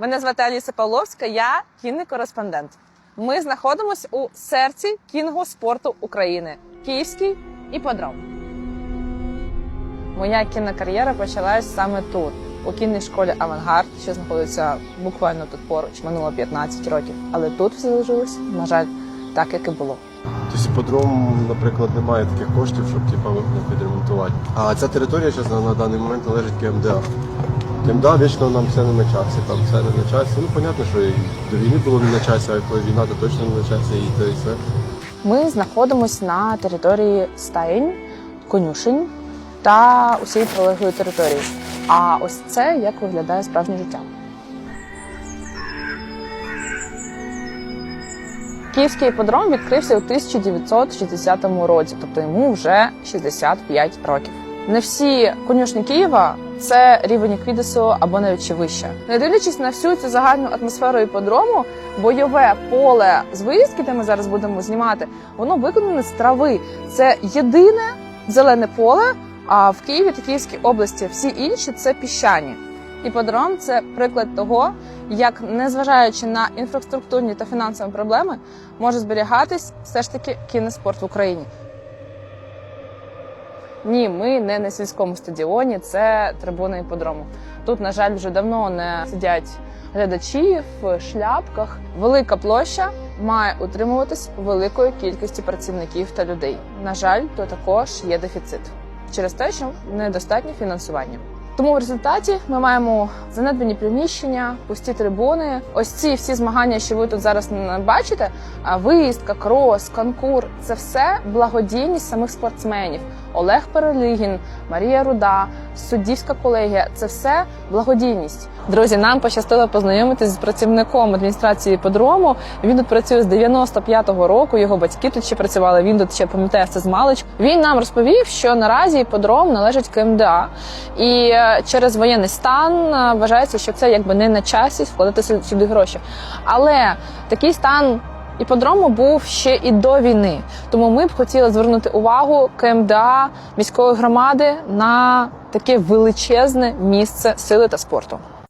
Мене звати Аліса Павловська, я кінний кореспондент. Ми знаходимося у серці кінго спорту України Київський іподром. Моя кінна кар'єра почалась саме тут, у кінній школі Авангард, що знаходиться буквально тут поруч, минуло 15 років. Але тут все залишилось, на жаль, так як і було. Тобто іподром, наприклад, немає таких коштів, щоб типа, ну, відремонтувати. А ця територія зараз на даний момент належить КМДА. КМДА вічно нам все не на часі, там все не на часі. Ну, понятно, що і до війни було не на часі, а коли війна, то точно не на часі, і то і все. Ми знаходимося на території стаєнь, конюшень та усієї прилеглої території. А ось це як виглядає справжнє життя. Київський іподром відкрився у 1960 році, тобто йому вже 65 років. Не всі конюшні Києва це рівень Еквідесу або навіть ще вище. Не дивлячись на всю цю загальну атмосферу іподрому, бойове поле з виїздки, де ми зараз будемо знімати, воно виконане з трави. Це єдине зелене поле. А в Києві та Київській області всі інші це піщані. Іподром це приклад того, як, незважаючи на інфраструктурні та фінансові проблеми, може зберігатись все ж таки кіноспорт в Україні. Ні, ми не на сільському стадіоні, це трибуна іподрому. Тут, на жаль, вже давно не сидять глядачі в шляпках. Велика площа має утримуватись великою кількістю працівників та людей. На жаль, то також є дефіцит через те, що недостатнє фінансування. Тому в результаті ми маємо занедбані приміщення, пусті трибуни. Ось ці всі змагання, що ви тут зараз бачите, виїздка, крос, конкур це все благодійність самих спортсменів. Олег Перелігін, Марія Руда, суддівська колегія це все благодійність. Друзі, нам пощастило познайомитись з працівником адміністрації подрому. Він тут працює з 95-го року. Його батьки тут ще працювали. Він тут ще пам'ятає це з малич. Він нам розповів, що наразі подром належить КМДА, і е, через воєнний стан е, вважається, що це якби не на часі вкладати сюди гроші. Але такий стан іподрому був ще і до війни. Тому ми б хотіли звернути увагу КМДА міської громади на таке величезне місце сили та спорту.